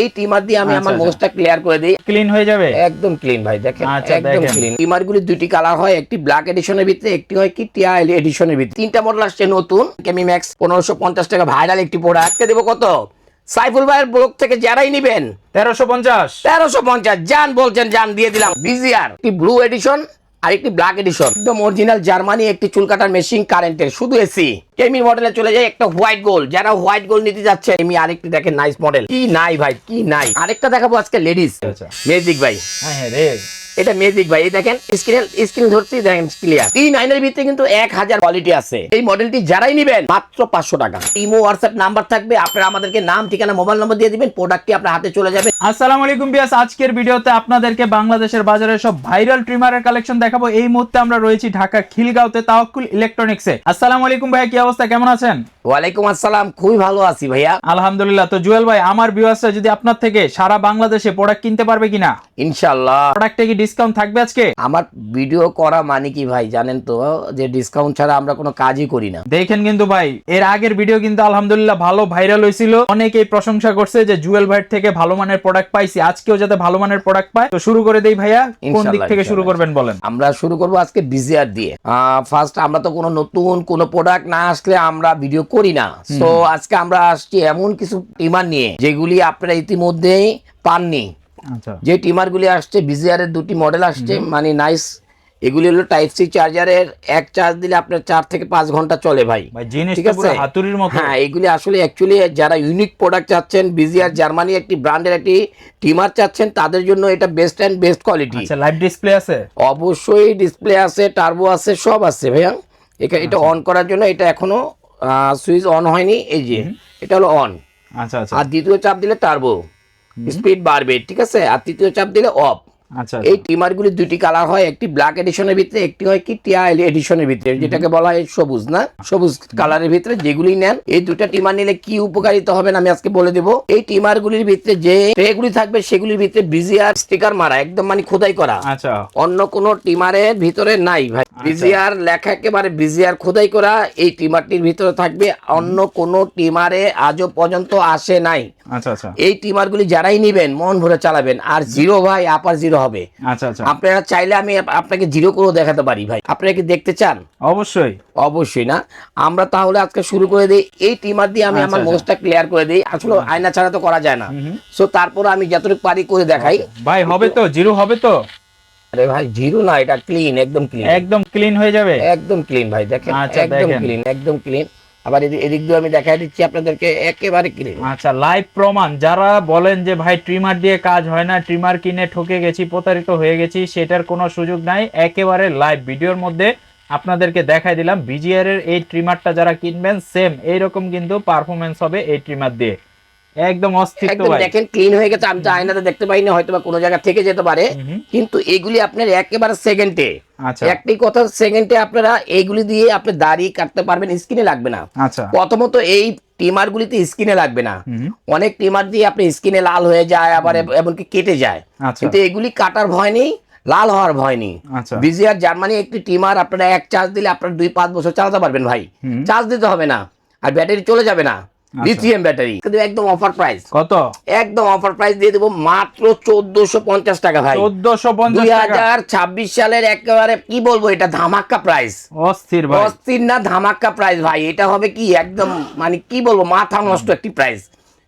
এই টিমার দিয়ে আমি আচ্ছা, আমার আচ্ছা। মোজটা ক্লিয়ার করে দিই। ক্লিন হয়ে যাবে? একদম ক্লিন ভাই দেখেন আচ্ছা, একদম ক্লিন টিমার গুলি দুটি কালার হয় একটি ব্ল্যাক এডিশনের ভিতরে একটি হয় কি টিয়া এডিশনের ভিতরে। তিনটা মডেল আসছে নতুন কেমি ম্যাক্স পনেরোশো পঞ্চাশ টাকা ভাইরাল একটি প্রোডাক্ট আজকে দেবো কত? সাইফুল ভাইয়ের ব্লগ থেকে যারাই নিবেন তেরোশো পঞ্চাশ। তেরোশো পঞ্চাশ। জান বলছেন জান দিয়ে দিলাম। বিজিআর ব্লু এডিশন আর একটি ব্ল্যাক এডিশন একদম অরিজিনাল জার্মানি একটি চুল কাটার মেশিন কারেন্টের শুধু এসি কেমি মডেলে চলে যায় একটা হোয়াইট গোল্ড যারা হোয়াইট গোল্ড নিতে যাচ্ছে এমি আরেকটি দেখেন নাইস মডেল কি নাই ভাই কি নাই। আরেকটা দেখাবো আজকে লেডিস। ম্যাজিক ভাই। হ্যাঁ হ্যাঁ রে। এটা ম্যাজিক ভাই। এই দেখেন স্ক্রিন স্ক্রিন ধরছি দেখেন ক্লিয়ার টি নাইনের ভিতরে কিন্তু এক হাজার কোয়ালিটি আছে। এই মডেলটি যারাই নিবেন মাত্র পাঁচশো টাকা। ইমো হোয়াটসঅ্যাপ নাম্বার থাকবে আপনারা আমাদেরকে নাম ঠিকানা মোবাইল নম্বর দিয়ে দিবেন প্রোডাক্টটি আপনার হাতে চলে যাবে। আসসালামু আলাইকুম বিয়াস আজকের ভিডিওতে আপনাদেরকে বাংলাদেশের বাজারে সব ভাইরাল ট্রিমারের কালেকশন দেখাবো। এই মুহূর্তে আমরা রয়েছি ঢাকা খিলগাঁওতে তাওয়াক্কুল ইলেকট্রনিক্সে। আসসালামু আলাইকুম ভাইয়া, কি অবস্থা? কেমন আছেন? ওয়ালাইকুম আসসালাম খুবই ভালো আছি ভাইয়া। আলহামদুলিল্লাহ। তো জুয়েল ভাই আমার ভিউয়ার্সরা যদি আপনার থেকে সারা বাংলাদেশে প্রোডাক্ট কিনতে পারবে কিনা? ইনশাল্লাহ প্রোডাক্টে কি ডিসকাউন্ট থাকবে আজকে? আমার ভিডিও করা মানে কি ভাই জানেন তো যে ডিসকাউন্ট ছাড়া আমরা কোনো কাজই করি না। দেখেন কিন্তু ভাই এর আগের ভিডিও কিন্তু আলহামদুলিল্লাহ ভালো ভাইরাল হয়েছিল। অনেকেই প্রশংসা করছে যে জুয়েল ভাইয়ের থেকে ভালো মানের প্রোডাক্ট পাইছি আজকেও যাতে ভালো মানের প্রোডাক্ট পায়। তো শুরু করে দেই ভাইয়া কোন দিক থেকে শুরু করবেন বলেন? আমরা শুরু করব আজকে বিজিআর দিয়ে। ফার্স্ট আমরা তো কোনো নতুন কোনো প্রোডাক্ট না আসলে আমরা ভিডিও করি না। তো আজকে আমরা আসছি এমন কিছু টিমার নিয়ে যেগুলি আপনারা ইতিমধ্যেই পাননি। আচ্ছা। যে টিমারগুলি আসছে বিজিআর এর দুটি মডেল আসছে মানে নাইস। এগুলি হলো টাইপ সি চার্জারের এক চার্জ দিলে আপনার চার থেকে পাঁচ ঘণ্টা চলে ভাই। ঠিক আছে? হাতুড়ির মতো। হ্যাঁ এগুলি আসলে অ্যাকচুয়ালি যারা ইউনিক প্রোডাক্ট চাচ্ছেন বিজিআর জার্মানি একটি ব্র্যান্ডের একটি টিমার চাচ্ছেন তাদের জন্য এটা বেস্ট অ্যান্ড বেস্ট কোয়ালিটি আচ্ছা লাইভ ডিসপ্লে আছে? অবশ্যই ডিসপ্লে আছে টার্বো আছে সব আছে ভাইয়া। এটা এটা আচ্ছা। অন করার জন্য এটা এখনও সুইচ অন হয়নি এই যে এটা হলো অন আচ্ছা আচ্ছা। আর দ্বিতীয় চাপ দিলে টার্বো স্পিড বাড়বে ঠিক আছে? আর তৃতীয় চাপ দিলে অফ এই টিমারগুলি দুটি কালার হয় একটি ব্ল্যাক এডিশনের ভিতরে একটি হয় কি টিয়া এডিশনের ভিতরে। যেটাকে বলা হয় সবুজ না? সবুজ কালারের ভিতরে যেগুলি নেন এই দুটা টিমার নিলে কি উপকারিতা হবে আমি আজকে বলে দেবো। এই টিমারগুলির ভিতরে যে ট্রেগুলি থাকবে সেগুলির ভিতরে বিজিআর স্টিকার মারা একদম মানে খোদাই করা। আচ্ছা। অন্য কোন টিমারের ভিতরে নাই ভাই। বিজিআর লেখা একেবারে বিজিআর খোদাই করা এই টিমারটির ভিতরে থাকবে অন্য কোন টিমারে আজও পর্যন্ত আসে নাই। আচ্ছা আচ্ছা। এই টিমারগুলি যারাই নিবেন মন ভরে চালাবেন। আর জিরো ভাই আপার জিরো হবে। আচ্ছা আচ্ছা। আপনারা চাইলে আমি আপনাকে জিরো করেও দেখাতে পারি ভাই। আপনারা কি দেখতে চান? অবশ্যই। অবশ্যই না। আমরা তাহলে আজকে শুরু করে দিই। এই টিমার দিয়ে আমি আচ্ছা, আমার আচ্ছা। মোজটা ক্লিয়ার করে দিই। আসলে আয়না ছাড়া তো করা যায় না। সো তারপর আমি যতটুকু পারি করে দেখাই। ভাই হবে তো? জিরো হবে তো? আরে ভাই জিরো না এটা ক্লিন একদম ক্লিন একদম ক্লিন হয়ে যাবে? একদম ক্লিন ভাই দেখেন? আচ্ছা, একদম ক্লিন একদম ক্লিন আবার এদিক দিয়ে আমি দেখাই দিচ্ছি আপনাদেরকে একেবারে ক্লিন আচ্ছা লাইভ প্রমাণ। যারা বলেন যে, ভাই ট্রিমার দিয়ে কাজ হয় না ট্রিমার কিনে ঠকে গেছি, প্রতারিত হয়ে গেছি, সেটার কোনো সুযোগ নাই। একেবারে লাইভ ভিডিওর মধ্যে আপনাদেরকে দেখাই দিলাম। বিজিআর এর এই ট্রিমারটা যারা কিনবেন সেম এইরকম কিন্তু পারফরমেন্স হবে এই ট্রিমার দিয়ে। একদম অস্থির তো ভাই। দেখেন ক্লিন হয়ে গেছে আমি তো আয়নাতে দেখতে পাইনি হয়তো বা কোনো জায়গা থেকে যেতে পারে। কিন্তু এগুলি আপনার একেবারে সেকেন্ডে আচ্ছা। একটি কথা সেকেন্ডে আপনারা এইগুলি দিয়ে আপনি দাড়ি কাটতে পারবেন স্কিনে লাগবে না। আচ্ছা। প্রথমত এই টিমার গুলিতে স্কিনে লাগবে না। অনেক টিমার দিয়ে আপনি স্কিনে লাল হয়ে যায় আবার এমনকি কেটে যায়। আচ্ছা। কিন্তু এগুলি কাটার ভয় নেই লাল হওয়ার ভয় নেই। বিজিআর জার্মানি একটি টিমার আপনারা এক চার্জ দিলে আপনারা দুই পাঁচ বছর চালাতে পারবেন ভাই। চার্জ দিতে হবে না আর ব্যাটারি চলে যাবে না। লিথিয়াম ব্যাটারি কিন্তু একদম অফার প্রাইস কত? একদম অফার প্রাইস দিয়ে দেবো মাত্র চোদ্দশো পঞ্চাশ টাকা ভাই। চোদ্দশো পঞ্চাশ দুই হাজার ছাব্বিশ সালের একেবারে কি বলব এটা ধামাক্কা প্রাইস অস্থির ভাই। অস্থির না ধামাক্কা প্রাইস ভাই। এটা হবে কি একদম মানে কি বলব মাথা নষ্ট একটি প্রাইস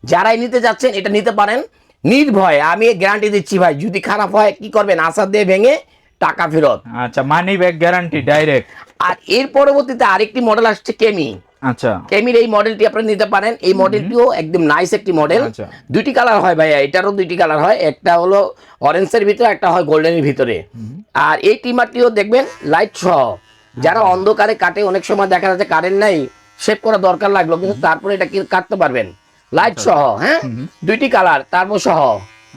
যারাই নিতে যাচ্ছেন এটা নিতে পারেন। নির্ভয় আমি গ্যারান্টি দিচ্ছি ভাই যদি খারাপ হয় কি করবেন? আশা দিয়ে ভেঙে টাকা ফেরত। আচ্ছা মানি ব্যাক গ্যারান্টি ডাইরেক্ট আর এর পরবর্তীতে আরেকটি মডেল আসছে কেমি আচ্ছা। কেমির এই মডেলটি আপনারা নিতে পারেন। এই মডেলটিও একদম নাইস একটি মডেল আচ্ছা। দুইটি কালার হয় ভাইয়া এটারও দুইটি কালার হয়। একটা হলো অরেঞ্জের ভিতরে একটা হয় গোল্ডেনের ভিতরে। আর এই টিমারটিও দেখবেন লাইট সহ। যারা অন্ধকারে কাটে অনেক সময় দেখা যাচ্ছে কারেন্ট নাই শেপ করা দরকার লাগল কিন্তু তারপরে এটা কি কাটতে পারবেন? লাইট সহ হ্যাঁ? দুইটি কালার তারপর সহ।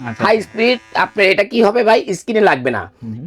আচ্ছা। হাই স্পিড আপনার এটা কি হবে ভাই? স্ক্রিনে লাগবে না।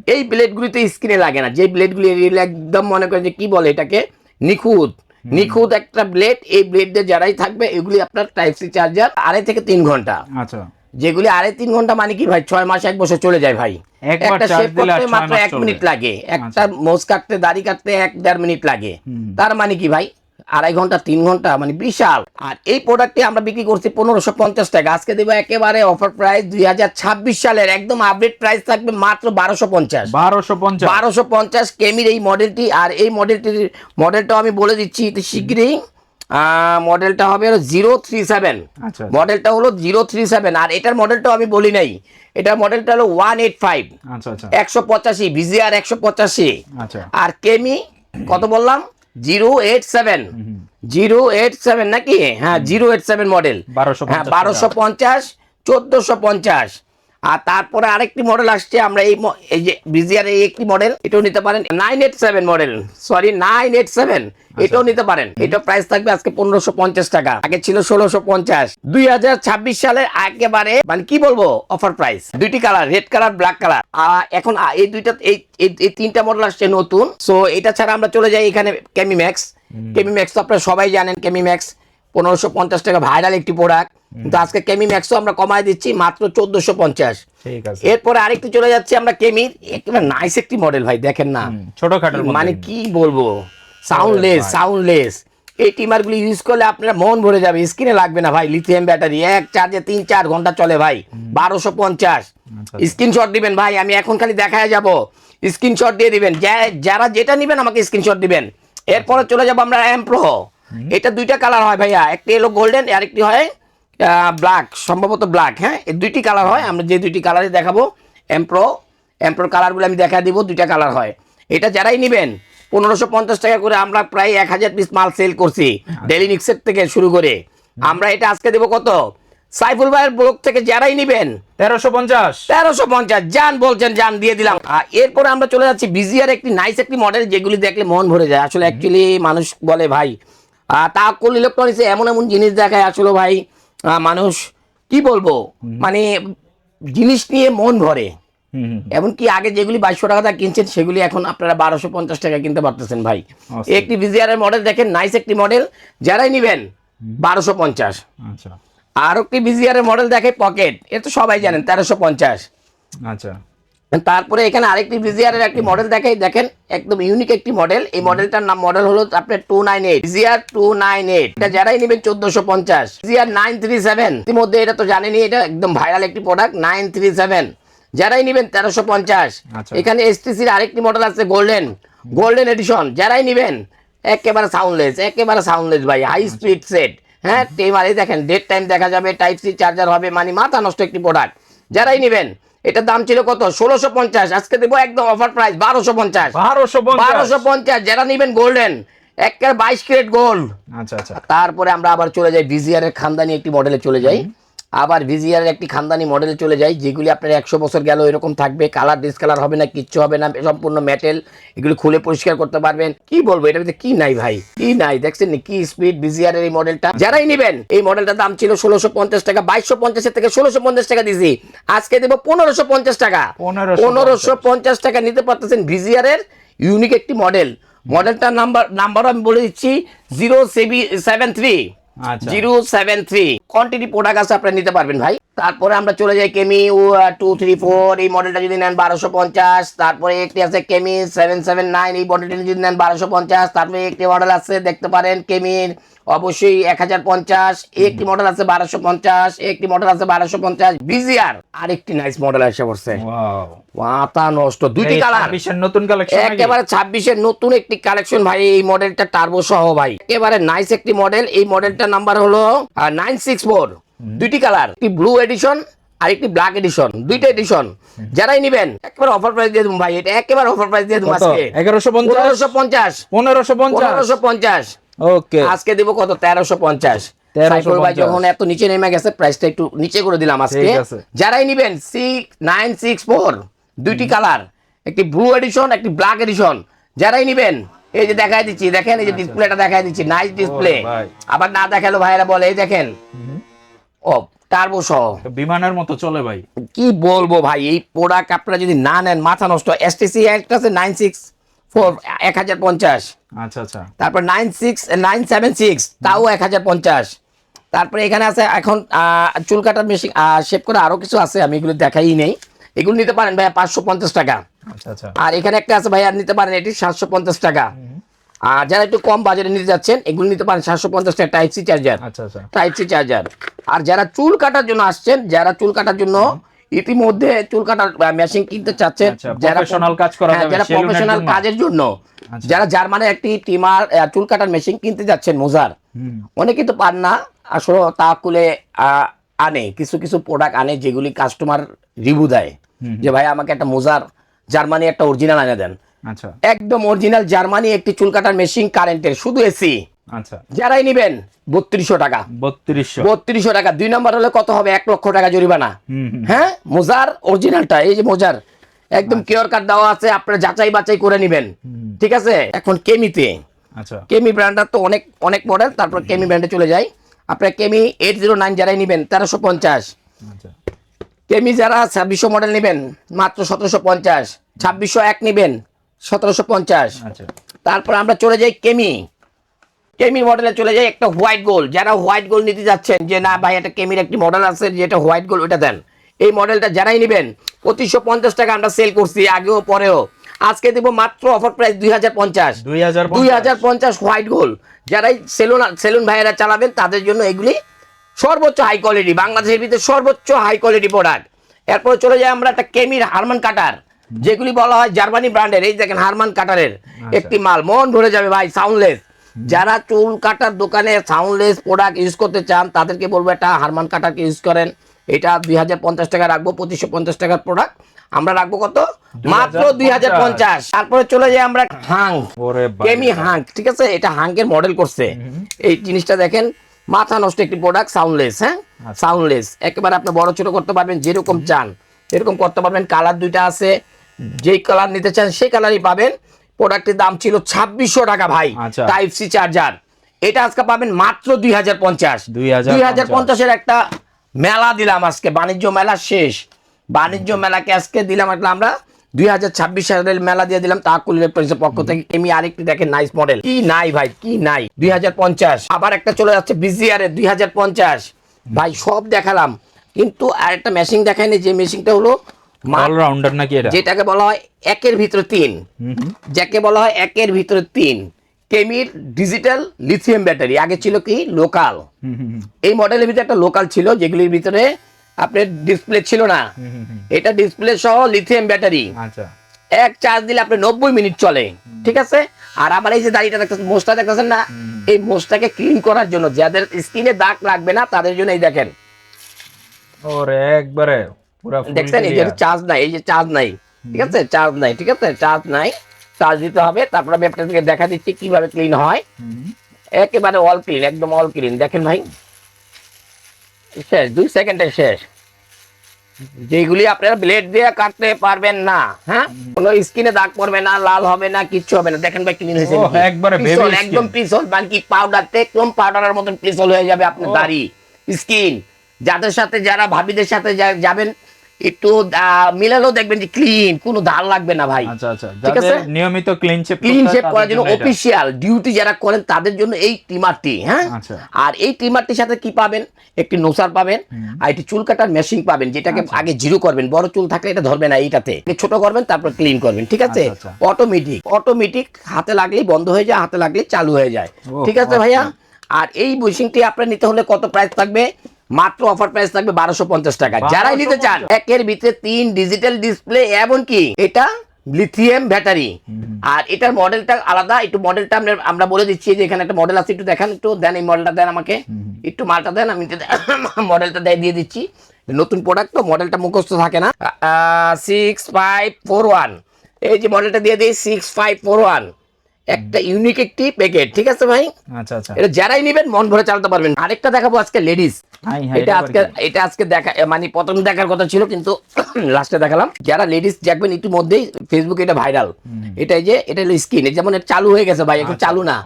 এই ব্লেডগুলিতে স্ক্রিনে লাগে না। যে ব্লেডগুলি একদম মনে করেন যে কি বলে এটাকে? নিখুঁত। নিখুঁত একটা ব্লেড এই ব্লেড দিয়ে যারাই থাকবে এগুলি আপনার টাইপ সি চার্জার আড়াই থেকে তিন ঘণ্টা। আচ্ছা। যেগুলি আড়াই তিন ঘণ্টা মানে কি ভাই? ছয় মাস এক বছর চলে যায় ভাই। একটা শেপ করতে মাত্র এক মিনিট লাগে। একটা আচ্ছা। মোজ কাটতে দাড়ি কাটতে এক দেড় মিনিট লাগে। তার মানে কি ভাই? আড়াই ঘণ্টা তিন ঘণ্টা মানে বিশাল। আর এই প্রোডাক্টটি আমরা বিক্রি করছি পনেরোশো পঞ্চাশ টাকা। আজকে দেবো একেবারে অফার প্রাইস দুই হাজার ছাব্বিশ সালের। একদম আপডেট প্রাইস থাকবে মাত্র বারোশো পঞ্চাশ। বারোশো পঞ্চাশ। বারোশো পঞ্চাশ কেমির এই মডেলটি আর এই মডেলটির মডেলটাও আমি বলে দিচ্ছি শীঘ্রই মডেলটা হবে জিরো থ্রি সেভেন মডেলটা হলো জিরো থ্রি সেভেন আর এটার মডেলটাও আমি বলি নাই। এটার মডেলটা হলো ওয়ান এইট ফাইভ একশো পঁচাশি ভিজিআর একশো পঁচাশি। আচ্ছা। আর কেমি কত বললাম? Zero eight seven. Zero eight seven নাকি? হ্যাঁ জিরো এইট সেভেন মডেল। বারোশো হ্যাঁ বারোশো পঞ্চাশ চোদ্দোশো পঞ্চাশ। আর তারপরে আরেকটি মডেল আসছে আমরা এই যে বিজিআর এই একটি মডেল এটাও নিতে পারেন। Nine eight seven model sorry nine eight seven এটাও নিতে পারেন। এটা প্রাইস থাকবে আজকে পনেরোশো পঞ্চাশ টাকা আগে ছিল ষোলোশো পঞ্চাশ। দুই হাজার ছাব্বিশ সালের একেবারে মানে কি বলব অফার প্রাইস দুইটি colour red colour black colour আর এখন এই দুইটা এই এই- এই তিনটা মডেল আসছে নতুন। সো এটা ছাড়া আমরা চলে যাই এখানে কেমি ম্যাক্স কেমি ম্যাক্স তো আপনারা সবাই জানেন কেমি ম্যাক্স পনেরোশো পঞ্চাশ টাকা ভাইরাল একটি প্রোডাক্ট কিন্তু আজকে কেমি ম্যাক্সও আমরা কমায় দিচ্ছি মাত্র চোদ্দশো পঞ্চাশ। এরপরে আরেকটু চলে যাচ্ছে আমরা কেমির একেবারে নাইস একটি মডেল ভাই দেখেন না। ছোট খাটোর মানে কি বলব? সাউন্ডলেস সাউন্ডলেস এই টিমারগুলি ইউজ করলে আপনার মন ভরে যাবে স্ক্রিনে লাগবে না ভাই লিথিয়াম ব্যাটারি এক চার্জে তিন চার ঘণ্টা চলে ভাই বারোশো পঞ্চাশ। আচ্ছা। স্ক্রিনশট দিবেন ভাই আমি এখন খালি দেখায় যাব। স্ক্রিনশট দিয়ে দিবেন। যারা যেটা নেবেন আমাকে স্ক্রিনশট দিবেন। এরপরে চলে যাব আমরা এমপ্রো এটা দুইটা কালার হয় ভাইয়া। একটি হলো গোল্ডেন আর একটি হয় ব্ল্যাক সম্ভবত ব্ল্যাক হ্যাঁ? এই দুইটি কালার হয় আমরা যে দুইটি কালারই দেখাবো এমপ্রো এমপ্রোর কালারগুলো আমি দেখা দিব দুইটা কালার হয়। এটা যারাই নেবেন পনেরোশো পঞ্চাশ টাকা করে আমরা প্রায় এক হাজার পিস মাল সেল করছি ডেলি নিক্সের থেকে শুরু করে। আমরা এটা আজকে দেবো কত? সাইফুল ভাইয়ের ব্লক থেকে যারাই নেবেন তেরোশো পঞ্চাশ। তেরোশো পঞ্চাশ যান বলছেন যান দিয়ে দিলাম। আর এরপরে আমরা চলে যাচ্ছি বিজিআর একটি নাইস একটি মডেল যেগুলি দেখলে মন ভরে যায়। আসলে অ্যাকচুয়ালি মানুষ বলে ভাই তাকুল ইলেকট্রনিক্সে এমন এমন জিনিস দেখায় আসলে ভাই মানুষ কি বলব? মানে জিনিস নিয়ে মন ভরে। এমনকি আগে যেগুলি বাইশশো টাকা দিয়ে কিনছেন সেগুলি এখন আপনারা বারোশো পঞ্চাশ টাকা কিনতে পারতেছেন ভাই। একটি ভিজিআর মডেল দেখেন নাইস একটি মডেল যারাই নিবেন বারোশো পঞ্চাশ। আচ্ছা। আর একটি ভিজিআর মডেল দেখে পকেট এটা তো সবাই জানেন তেরোশো পঞ্চাশ। আচ্ছা। তারপরে এখানে আরেকটি ভিজিআর এর একটি মডেল দেখাই। দেখেন একদম ইউনিক একটি মডেল এই মডেলটার নাম মডেল হলো আপনার two nine eight VGR two nine eight এটা যারাই নেবেন চোদ্দশো পঞ্চাশ। ভিজিআর নাইন থ্রি সেভেন ইতিমধ্যে এটা তো জানেনই এটা একদম ভাইরাল একটি প্রোডাক্ট নাইন থ্রি সেভেন যারাই নেবেন তেরোশো পঞ্চাশ। আচ্ছা। এখানে এসটিসির আরেকটি মডেল আছে গোল্ডেন গোল্ডেন এডিশন যারাই নেবেন একেবারে সাউন্ডলেস একেবারে সাউন্ডলেস ভাই হাই স্পিড সেট হ্যাঁ টেমার দেখেন ডেট টাইম দেখা যাবে টাইপ সি চার্জার হবে মানে মাথা নষ্ট একটি প্রোডাক্ট যারাই নেবেন এটার দাম ছিল কত? ষোলোশো পঞ্চাশ। আজকে দেবো একদম অফার প্রাইস বারোশো পঞ্চাশ। বারোশো বারোশো পঞ্চাশ। যারা নিবেন গোল্ডেন এক বাইশ ক্যারেট গোল্ড আচ্ছা আচ্ছা। তারপরে আমরা আবার চলে যাই ভিজিআর এর খানদানি একটি মডেলে চলে যাই। আবার ভিজিআর এর একটি খানদানি মডেলে চলে যায় যেগুলি আপনার একশো বছর গেল এরকম থাকবে কালার ডিসকালার হবে না কিচ্ছু হবে না সম্পূর্ণ মেটেল এগুলি খুলে পরিষ্কার করতে পারবেন। কি বলব এটার ভিতরে কি নাই ভাই? কি নাই? দেখছেন কি স্পিড ভিজিআর এর এই মডেলটা যারাই নেবেন এই মডেলটার দাম ছিল ষোলোশো পঞ্চাশ টাকা বাইশশো পঞ্চাশের থেকে ষোলোশো পঞ্চাশ টাকা দিছি। আজকে দেবো পনেরোশো পঞ্চাশ টাকা। পনেরোশো পঞ্চাশ। টাকা নিতে পারতেছেন ভিজিআর এর ইউনিক একটি মডেল মডেলটার নাম্বার নাম্বারও আমি বলে দিচ্ছি zero seven seven three zero seven three. Quantity product আছে, আপনারা নিতে পারবেন ভাই। তারপরে আমরা চলে যাই কেমি টু থ্রি ফোর এই মডেলটা যদি নেন বারোশো পঞ্চাশ। তারপরে একটি আছে কেমি সেভেন সেভেন নাইন এই মডেলটা যদি নেন বারোশো পঞ্চাশ। তারপরে একটি মডেল আছে, দেখতে পারেন কেমির অবশ্যই এক হাজার পঞ্চাশ একটি মডেল আছে বারোশো পঞ্চাশ একটি মডেল আছে বারোশো পঞ্চাশ বিজিআর আরেকটি নাইস মডেল এসে পড়ছে। ওয়াও মাথা নষ্ট দুইটি কালার নতুন কালেকশন একেবারে ছাব্বিশের নতুন একটি কালেকশন ভাই এই মডেলটা টার্বো সহ ভাই। একেবারে নাইস একটি মডেল এই মডেলটার নাম্বার হলো নাইন সিক্স ফোর দুইটি কালার একটি ব্লু এডিশন আর একটি ব্ল্যাক এডিশন দুইটা এডিশন যারাই নিবেন একেবারে অফার প্রাইস দিয়ে দেবো ভাই এটা একেবারে অফার প্রাইস দিয়ে দেবো আজকে। এগারোশো পঞ্চাশ? পঞ্চাশ। পনেরোশো পঞ্চাশ? পনেরোশো পঞ্চাশ। ওকে আজকে দেবো কত? তেরোশো পঞ্চাশ। 1350 সাইফুল ভাই যখন এত নিচে নেমে গেছে প্রাইসটা একটু নিচে করে দিলাম আজকে। যারাই নিবেন সিক্স নাইন সিক্স ফোর দুইটি কালার একটি ব্লু এডিশন একটি ব্ল্যাক এডিশন যারাই নিবেন এই যে দেখাই দিচ্ছি দেখেন এই যে ডিসপ্লেটা দেখাই দিচ্ছি নাইস ডিসপ্লে আচ্ছা। আবার না দেখাল ভাইরা বলে এই দেখেন। ও টার্বো সহ। বিমানের মতো চলে ভাই। কি বলব ভাই এই প্রোডাক্ট আপনারা যদি না নেন মাথা নষ্ট। এসটিসি একটা আছে নাইন সিক্স এক হাজার পঞ্চাশ। আচ্ছা আচ্ছা। তারপর nine six nine seven six তাও এক হাজার পঞ্চাশ। তারপরে এখানে আছে এখন চুল কাটার মেশিন শেপ করে আরও কিছু আছে আমি এগুলো দেখাই নেই। এগুলো নিতে পারেন ভাইয়া পাঁচশো পঞ্চাশ টাকা। আচ্ছা আচ্ছা। আর এখানে একটা আছে ভাইয়া নিতে পারেন এটি সাতশো পঞ্চাশ টাকা। আর যারা একটু কম বাজারে নিতে যাচ্ছেন এগুলো নিতে পারেন সাতশো পঞ্চাশ টাকা টাইপ সি চার্জার আচ্ছা আচ্ছা। টাইপ সি চার্জার আর যারা চুল কাটার জন্য আসছেন যারা চুল কাটার জন্য ইতিমধ্যে চুল কাটার মেশিন কিনতে চাচ্ছেন আচ্ছা, professional কাজ করা হ্যাঁ, যাবে, যারা প্রফেশনাল কাজের জন্য আচ্ছা। যারা জার্মানে একটি টিমার চুল কাটার মেশিন কিনতে যাচ্ছেন মোজার অনেকে তো পান না আসলে তাকুলে আনে কিছু কিছু প্রোডাক্ট আনে যেগুলি কাস্টমার রিভিউ দেয়। যে ভাই আমাকে একটা মোজার জার্মানি একটা অরিজিনাল এনে দেন। আচ্ছা। একদম অরিজিনাল জার্মানি একটি চুল কাটার মেশিন কারেন্টের শুধু এসি। আচ্ছা। যারাই নিবেন বত্রিশশো টাকা। বত্রিশশো। বত্রিশশো টাকা। দুই নম্বর হলে কত হবে? এক লক্ষ টাকা জরিমানা। হ্যাঁ? মোজার অরিজিনালটা এই যে মোজার। একদম কিওর কার্ড দেওয়া আছে আপনারা যাচাই বাছাই করে নেবেন। ঠিক আছে? এখন কেমিতে আচ্ছা। কেমি ব্র্যান্ডের তো অনেক অনেক মডেল তারপর কেমি ব্র্যান্ডে চলে যাই। আপনার কেমি এইট জিরো নাইন যারাই নেবেন তেরোশো পঞ্চাশ। আচ্ছা। কেমি যারা ছাব্বিশশো মডেল নেবেন মাত্র সতেরোশো পঞ্চাশ। ছাব্বিশশো এক নেবেন সতেরোশো পঞ্চাশ। আচ্ছা। তারপর আমরা চলে যাই কেমি কেমি মডেলে চলে যায় একটা হোয়াইট গোল। যারা হোয়াইট গোল নিতে যাচ্ছেন যে না ভাই একটা কেমির একটি মডেল আছে যেটা হোয়াইট গোল ওটা দেন। এই মডেলটা যারাই নেবেন পঁচিশশো পঞ্চাশ টাকা আমরা সেল করছি আগেও পরেও। আজকে দেবো মাত্র অফার প্রাইস দুই হাজার পঞ্চাশ। দুই হাজার দুই হাজার পঞ্চাশ হোয়াইট গোল। যারাই সেলুন সেলুন ভাইয়েরা চালাবেন তাদের জন্য এগুলি সর্বোচ্চ হাই কোয়ালিটি বাংলাদেশের ভিতরে সর্বোচ্চ হাই কোয়ালিটি প্রোডাক্ট এরপরে চলে যাই আমরা একটা কেমির হারমান কাটার যেগুলি বলা হয় জার্মানি ব্র্যান্ডের। এই দেখেন হারমান কাটারের একটি মাল মন ভরে যাবে ভাই সাউন্ডলেস যারা চুল কাটার দোকানে সাউন্ডলেস প্রোডাক্ট ইউজ করতে চান তাদেরকে বলব একটা হারমান কাটারকে ইউজ করেন। এটা দুই হাজার পঞ্চাশ টাকা রাখব পঁচিশশো পঞ্চাশ টাকার প্রোডাক্ট আমরা রাখব কত? মাত্র দুই হাজার পঞ্চাশ। তারপরে চলে যাই আমরা হাং। কেমি হাঙ্ক ঠিক আছে? এটা হাঙ্কের মডেল করছে। এই জিনিসটা দেখেন মাথা নষ্ট একটি প্রোডাক্ট সাউন্ডলেস হ্যাঁ? আচ্ছা। সাউন্ডলেস একেবারে আপনি বড় ছোট করতে পারবেন যেরকম চান। এরকম করতে পারবেন কালার দুইটা আছে। যেই কালার নিতে চান সেই কালারই পাবেন। প্রোডাক্টের দাম ছিল ছাব্বিশশো টাকা ভাই। টাইপ সি চার্জার এটা আজকে পাবেন মাত্র দুই হাজার পঞ্চাশ। দুই হাজার পঞ্চাশের একটা মেলা দিলাম আজকে বাণিজ্য মেলা শেষ। বাণিজ্য মেলাকে আজকে দিলাম একটা আমরা দুই হাজার ছাব্বিশ সালের মেলা দিয়ে দিলাম তাকুল ইলেকট্রনিক্সের পক্ষ থেকে। এমি আরেকটি দেখেন নাইস মডেল কি নাই ভাই কি নাই? দুই হাজার পঞ্চাশ। আবার একটা চলে যাচ্ছে বিজিআর এর দুই হাজার পঞ্চাশ। ভাই সব দেখালাম। কিন্তু আরেকটা মেশিন দেখায়নি যে মেশিনটা হলো অলরাউন্ডার নাকি এটা যেটাকে বলা হয় একের ভিতরে তিন। যাকে বলা হয় একের ভিতরে তিন। কেমির ডিজিটাল লিথিয়াম ব্যাটারি। আগে ছিল কি? লোকাল। এই মডেলের ভিতরে একটা লোকাল ছিল যেগুলির ভিতরে আপনার ডিসপ্লে ছিল না। এটা ডিসপ্লে সহ লিথিয়াম ব্যাটারি। আচ্ছা। এক চার্জ দিলে আপনি নব্বই মিনিট চলে। ঠিক আছে? আর আমার এই যে দাড়িটা দেখতেছেন মোষটা দেখতেছেন না? এই মোষটাকে ক্লিন করার জন্য যাদের স্কিনে দাগ লাগবে না তাদের জন্য এই দেখেন। ওরে একবারে। দেখছেন এই যে চার্জ নাই এই যে চার্জ নাই ঠিক আছে? চার্জ নাই ঠিক আছে? চার্জ নাই চার্জ দিতে হবে। তারপর আমি আপনাদেরকে দেখা দিচ্ছি কীভাবে ক্লিন হয়। একেবারে অল ক্লিন একদম অল ক্লিন দেখেন ভাই শেষ দুই সেকেন্ডে শেষ। যেগুলি আপনারা ব্লেড দিয়ে কাটতে পারবেন না হ্যাঁ? কোনো স্কিনে দাগ পড়বে না লাল হবে না কিচ্ছু হবে না। দেখেন ভাই ক্লিন হয়েছে? একবারে পিছল। একদম পিছল বাকি পাউডার একদম পাউডারের মতন পিছল হয়ে যাবে আপনার। দাড়ি স্কিন যাদের সাথে যারা ভাবিদের সাথে যাবেন একটু মিলালেও দেখবেন যে ক্লিন কোনো দাগ লাগবে না ভাই। আচ্ছা আচ্ছা। ঠিক আছে? নিয়মিত ক্লিন শেপ ক্লিন শেপ করার জন্য অফিসিয়াল ডিউটি যারা করেন তাদের জন্য এই ট্রিমারটি হ্যাঁ? আচ্ছা। আর এই ট্রিমারটির সাথে কি পাবেন? একটি নোসার পাবেন আর একটি চুল কাটার মেশিন পাবেন যেটাকে। আগে জিরো করবেন। বড় চুল থাকলে এটা ধরবে না এইটাতে। ছোট করবেন তারপর ক্লিন করবেন ঠিক আছে। অটোমেটিক অটোমেটিক হাতে লাগলেই বন্ধ হয়ে যায় হাতে লাগলেই চালু হয়ে যায়। ঠিক আছে ভাইয়া? আর এই মেশিনটি আপনার নিতে হলে কত প্রাইস থাকবে? মাত্র অফার প্রাইস থাকবে বারোশো পঞ্চাশ টাকা। যারাই নিতে চান একের ভিতরে তিন ডিজিটাল ডিসপ্লে এমনকি এটা লিথিয়াম ব্যাটারি আর এটার মডেলটা আলাদা একটু মডেলটা আমরা আমরা বলে দিচ্ছি যে এখানে একটা মডেল আছে একটু দেখান একটু দেন এই মডেলটা দেন আমাকে। একটু মালটা দেন আমি মডেলটা দেয় দিয়ে দিচ্ছি। নতুন প্রোডাক্ট তো মডেলটা মুখস্থ থাকে না। সিক্স ফাইভ ফোর ওয়ান এই যে মডেলটা দিয়ে দিই সিক্স ফাইভ ফোর ওয়ান একটা ইউনিক একটি প্যাকেট ঠিক আছে ভাই? আচ্ছা আচ্ছা। এটা যারাই নেবেন মন ভরে চালাতে পারবেন। আরেকটা দেখাবো আজকে লেডিস হাই এটা আজকে এটা আজকে দেখা মানে প্রথম দেখার কথা ছিল কিন্তু লাস্টে দেখালাম। যারা লেডিস দেখবেন ইতিমধ্যেই ফেসবুকে এটা ভাইরাল এটাই যে এটা হলো স্কিন যেমন চালু হয়ে গেছে ভাই এখন আচ্ছা, চালু না।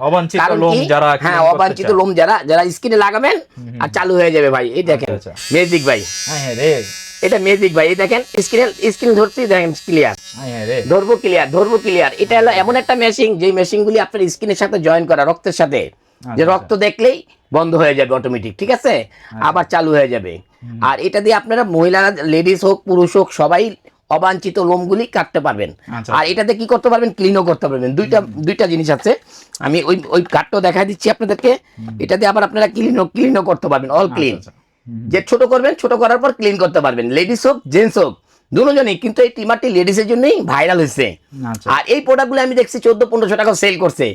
কারণ লোম কি? হ্যাঁ অবাঞ্ছিত লোম যারা যারা স্কিনে লাগাবেন আর চালু হয়ে যাবে ভাই। এই দেখেন আচ্ছা, আচ্ছা। ম্যাজিক ভাই। হাই হাই রে। এটা ম্যাজিক ভাই। এই দেখেন স্ক্রিন স্ক্রিন ধরছি দেখেন ক্লিয়ার ধরবো ক্লিয়ার ধরবো ক্লিয়ার এটা হলো এমন একটা মেশিন যে মেশিনগুলি আপনার স্কিনের সাথে জয়েন করা রক্তের সাথে। যে আচ্ছা। রক্ত দেখলেই বন্ধ হয়ে যাবে অটোমেটিক ঠিক আছে? আবার চালু হয়ে যাবে। আর এটা দিয়ে আপনারা মহিলারা লেডিস হোক পুরুষ হোক সবাই অবাঞ্ছিত লোমগুলি কাটতে পারবেন। আচ্ছা। আর এটাতে কি করতে পারবেন? ক্লিনও করতে পারবেন। দুইটা দুইটা জিনিস আছে। আমি ওই ওই কাঠটাও দেখাই দিচ্ছি আপনাদেরকে। এটাতে আবার আপনারা ক্লিনও ক্লিনও করতে পারবেন অল ক্লিন আচ্ছা, আচ্ছা। যে ছোট করবেন ছোট করার পর ক্লিন করতে পারবেন। লেডিস হোক জেন্টস হোক দুজনেই কিন্তু এই ট্রিমারটি লেডিসের জন্যই ভাইরাল হয়েছে। আচ্ছা। আর এই প্রোডাক্টগুলো আমি দেখছি চোদ্দ পনেরোশো টাকা সেল করছে।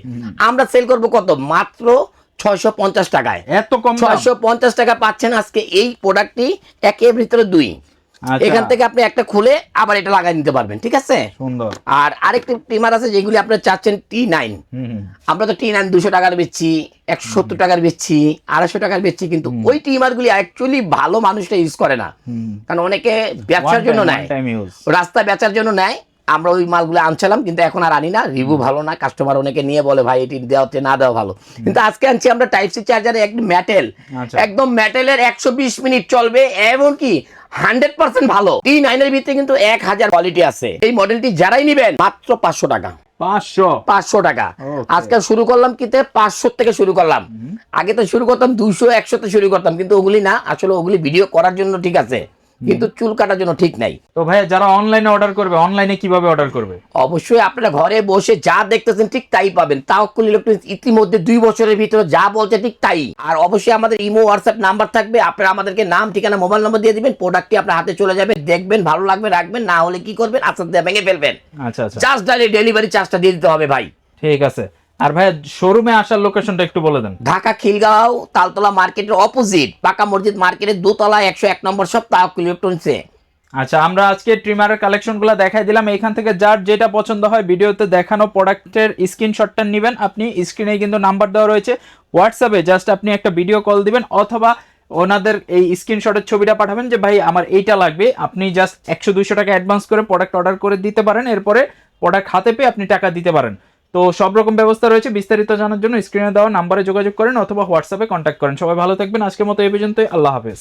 আমরা সেল করব কত? মাত্র ছয়শো পঞ্চাশ টাকায়। এত কম? ছয়শো পঞ্চাশ টাকা পাচ্ছেন আজকে এই প্রোডাক্টটি একের ভিতরে দুই। এখান থেকে আপনি একটা খুলে আবার এটা লাগাই নিতে পারবেন ঠিক আছে? সুন্দর। আর আরেকটি ট্রিমার আছে যেগুলি আপনার চাচ্ছেন টি নাইন। আমরা তো টি নাইন দুশো টাকার বেচছি একশো সত্তর টাকার বেচছি আড়াইশো টাকার বেচছি কিন্তু ওই ট্রিমারগুলি অ্যাকচুয়ালি ভালো মানুষটা ইউজ করে না। কারণ অনেকে ব্যবসার জন্য নেয়. রাস্তা বেচার জন্য নেয়। আমরা ওই মালগুলো আনছিলাম কিন্তু এখন আর আনি না। রিভিউ ভালো না। কাস্টমার অনেকে নিয়ে বলে ভাই এটি দেওয়া হচ্ছে না দেওয়া ভালো। কিন্তু আজকে আনছি আমরা টাইপ সি চার্জারে একদম মেটেল আচ্ছা। একদম মেটেলের একশো বিশ মিনিট চলবে এমনকি হান্ড্রেড পার্সেন্ট ভালো। টি নাইনের ভিতরে কিন্তু এক হাজার কোয়ালিটি আছে। এই মডেলটি যারাই নিবেন মাত্র পাঁচশো টাকা। পাঁচশো? পাঁচশো টাকা. আজকে শুরু করলাম কিতে? পাঁচশো থেকে শুরু করলাম। আগে তো শুরু করতাম দুশো একশোতে শুরু করতাম কিন্তু ওগুলি না। আসলে ওগুলি ভিডিও করার জন্য ঠিক আছে। কিন্তু চুল কাটার জন্য ঠিক নাই। তো ভাইয়া যারা অনলাইনে অর্ডার করবে অনলাইনে কীভাবে অর্ডার করবে? অবশ্যই আপনারা ঘরে বসে যা দেখতেছেন ঠিক তাই পাবেন। তাওকুল ইলেকট্রনিক্স ইতিমধ্যে দুই বছরের ভিতরে যা বলছে ঠিক তাই। আর অবশ্যই আমাদের ইমো হোয়াটসঅ্যাপ নাম্বার থাকবে। আপনারা আমাদেরকে নাম ঠিকানা মোবাইল নম্বর দিয়ে দিবেন। প্রোডাক্টটি আপনার হাতে চলে যাবে। দেখবেন ভালো লাগবে রাখবেন। না হলে কি করবেন? আস্তে আস্তে ভেঙে ফেলবেন। আচ্ছা আচ্ছা। চার্জ ডালে ডেলিভারি চার্জটা দিয়ে দিতে হবে ভাই। ঠিক আছে। আর ভাইয়া শোরুমে আসার লোকেশনটা একটু বলে দেন। ঢাকা খিলগাঁও তালতলা মার্কেটের অপোজিট পাকা মসজিদ মার্কেটের দোতলা একশো এক নম্বর সব তাওকুল ইলেকট্রনিক্সে। আচ্ছা আমরা আজকে ট্রিমারের কালেকশনগুলো দেখাই দিলাম। এখান থেকে যার যেটা পছন্দ হয় ভিডিওতে দেখানো প্রোডাক্টের স্ক্রিনশটটা নেবেন। আপনি স্ক্রিনে কিন্তু নাম্বার দেওয়া রয়েছে। হোয়াটসঅ্যাপে জাস্ট আপনি একটা ভিডিও কল দিবেন অথবা ওনাদের এই স্ক্রিনশটের ছবিটা পাঠাবেন যে ভাই আমার এইটা লাগবে। আপনি জাস্ট একশো দুইশো টাকা অ্যাডভান্স করে প্রোডাক্ট অর্ডার করে দিতে পারেন। এরপরে প্রোডাক্ট হাতে পেয়ে আপনি টাকা দিতে পারেন। তো সব রকম ব্যবস্থা রয়েছে, বিস্তারিত জানার জন্য স্ক্রিনে দেওয়া নাম্বারে যোগাযোগ করেন অথবা হোয়াটসঅ্যাপে কন্ট্যাক্ট করেন। সবাই ভালো থাকবেন, আজকের মতো এই পর্যন্তই, আল্লাহ হাফেজ।